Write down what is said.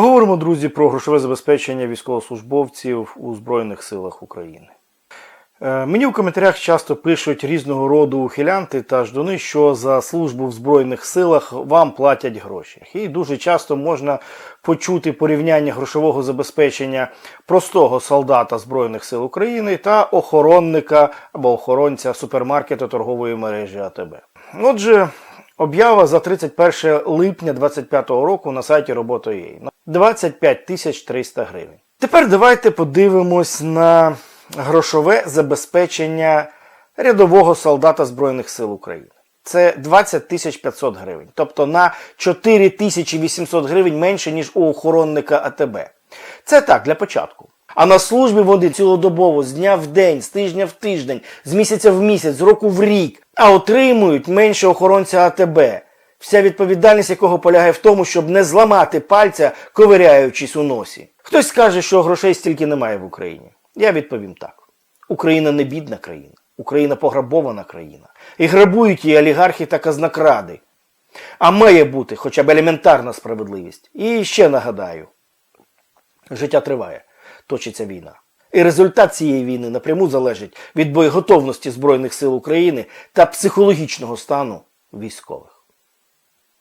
Поговоримо, друзі, про грошове забезпечення військовослужбовців у Збройних силах України. Е, Мені в коментарях часто пишуть різного роду ухилянти та ждуни, що за службу в Збройних силах вам платять гроші. І дуже часто можна почути порівняння грошового забезпечення простого солдата Збройних сил України та охоронника або охоронця супермаркету торгової мережі АТБ. Отже, об'ява за 31 липня 2025 року на сайті роботи.ua. 25 тисяч 300 гривень. Тепер давайте подивимось на грошове забезпечення рядового солдата Збройних сил України. Це 20 тисяч 500 гривень, тобто на 4 тисячі 800 гривень менше, ніж у охоронника АТБ. Це так, для початку. А на службі вони цілодобово, з дня в день, з тижня в тиждень, з місяця в місяць, з року в рік, а отримують менше охоронця АТБ, вся відповідальність якого полягає в тому, щоб не зламати пальця, ковиряючись у носі. Хтось скаже, що грошей стільки немає в Україні. Я відповім так: Україна не бідна країна, Україна пограбована країна. І грабують її олігархи та казнокради. А має бути хоча б елементарна справедливість. І ще нагадаю: життя триває, точиться війна. І результат цієї війни напряму залежить від боєготовності Збройних сил України та психологічного стану військових.